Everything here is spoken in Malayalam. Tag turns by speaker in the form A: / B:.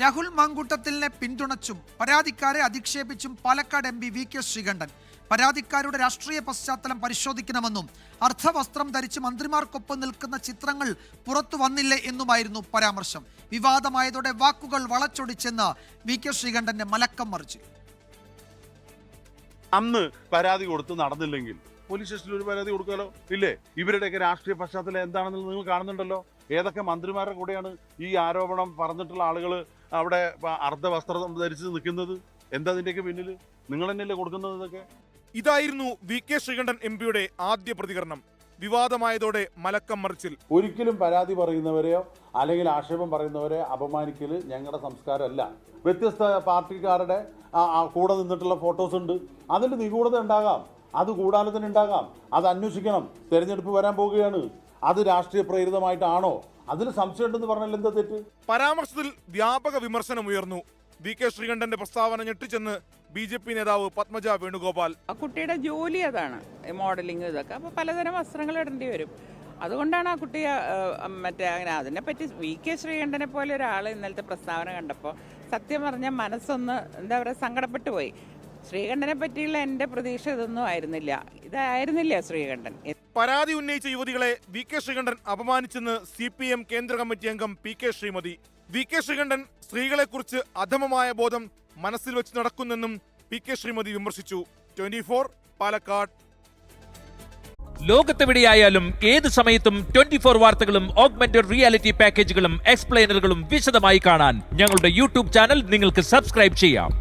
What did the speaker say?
A: രാഹുൽ മാങ്കൂട്ടത്തിലിനെ പിന്തുണച്ചും പരാതിക്കാരെ അധിക്ഷേപിച്ചും Palakkad M P V K Sreekandan പരാതിക്കാരുടെ രാഷ്ട്രീയ പശ്ചാത്തലം പരിശോധിക്കണമെന്നും അർദ്ധവസ്ത്രം ധരിച്ച് മന്ത്രിമാർക്കൊപ്പം നിൽക്കുന്ന ചിത്രങ്ങൾ പുറത്തു വന്നില്ലേ എന്നുമായിരുന്നു പരാമർശം. വിവാദമായതോടെ വാക്കുകൾ വളച്ചൊടിച്ചെന്ന് വി കെ ശ്രീകണ്ഠന്റെ മലക്കം മറിച്ചു.
B: അന്ന് പരാതി കൊടുത്ത് നടന്നില്ലെങ്കിൽ പോലീസ് സ്റ്റേഷനിൽ ഒരു പരാതി കൊടുക്കാലോ? ഇല്ലേ? ഇവരുടെയൊക്കെ രാഷ്ട്രീയ പശ്ചാത്തലം എന്താണെന്ന് നിങ്ങൾ കാണുന്നുണ്ടല്ലോ? ഏതൊക്കെ മന്ത്രിമാരുടെ കൂടെയാണ് ഈ ആരോപണം പറഞ്ഞിട്ടുള്ള ആളുകൾ അവിടെ അർദ്ധ അർദ്ധവസ്ത്രം ധരിച്ച് നിൽക്കുന്നത്? എന്താ അതിന്റെയൊക്കെ പിന്നിൽ നിങ്ങൾ തന്നെയല്ലേ കൊടുക്കുന്നത് ഇതൊക്കെ?
C: ഇതായിരുന്നു വി കെ ശ്രീകണ്ഠൻ എം പിയുടെ ആദ്യ പ്രതികരണം. വിവാദമായതോടെ മലക്കം മറിച്ചിൽ.
D: ഒരിക്കലും പരാതി പറയുന്നവരെയോ അല്ലെങ്കിൽ ആക്ഷേപം പറയുന്നവരെ അപമാനിക്കൽ ഞങ്ങളുടെ സംസ്കാരമല്ല. വ്യത്യസ്ത പാർട്ടിക്കാരുടെ കൂടെ നിന്നിട്ടുള്ള ഫോട്ടോസ് ഉണ്ട്. അതിന്റെ നിഗൂഢത ഉണ്ടാകാം. അത് കൂടാതെ തന്നെ ഉണ്ടാകാം അത് അന്വേഷിക്കണം. തെരഞ്ഞെടുപ്പ് വരാൻ പോവുകയാണ് അത് രാഷ്ട്രീയ പ്രേരിതമായിട്ടാണോ? അതിൽ സംശയമുണ്ടെന്ന് പറഞ്ഞാൽ എന്താ തെറ്റ്?
C: പരാമർശത്തിൽ വ്യാപക വിമർശനം ഉയർന്നു. വി കെ ശ്രീകണ്ഠന്റെ പ്രസ്താവന ഞെട്ടിച്ചെന്ന് ബി ജെ പി നേതാവ് പത്മജ വേണുഗോപാൽ.
E: ആ കുട്ടിയുടെ ജോലി അതാണ്. മോഡലിംഗ് ഇതൊക്കെ. അപ്പോൾ പലതരം വസ്ത്രങ്ങൾ ഇടേണ്ടി വരും. അതുകൊണ്ടാണ് ആ കുട്ടി ആ, ആ, മറ്റേ അങ്ങനെ അതിനെപ്പറ്റി വി കെ ശ്രീകണ്ഠനെ പോലെ ഒരാൾ ഇന്നലത്തെ പ്രസ്താവന കണ്ടപ്പോൾ സത്യം പറഞ്ഞാൽ മനസ്സൊന്ന് എന്താ പറയുക സങ്കടപ്പെട്ടു പോയി ശ്രീകണ്ഠനെ പറ്റിയുള്ള എന്റെ പ്രതീക്ഷ ഇതൊന്നും ആയിരുന്നില്ല. ഇതായിരുന്നില്ല ശ്രീകണ്ഠൻ.
C: പരാതി ഉന്നയിച്ച യുവതികളെ വി കെ ശ്രീകണ്ഠൻ അപമാനിച്ചെന്ന് സി പി എം കേന്ദ്ര കമ്മിറ്റി അംഗം P K Sreemathi. V K Sreekandan സ്ത്രീകളെക്കുറിച്ച് അധമമായ ബോധം മനസ്സിൽ വെച്ച് നടക്കുന്നെന്നും പി കെ ശ്രീമതി വിമർശിച്ചു. Twenty four Palakkad.
F: ലോകത്തെവിടെയായാലും ഏത് സമയത്തും ട്വന്റി ഫോർ വാർത്തകളും ഓഗ്മെന്റഡ് റിയാലിറ്റി പാക്കേജുകളും എക്സ്പ്ലെയിനറുകളും വിശദമായി കാണാൻ ഞങ്ങളുടെ യൂട്യൂബ് ചാനൽ നിങ്ങൾക്ക് സബ്സ്ക്രൈബ് ചെയ്യാം.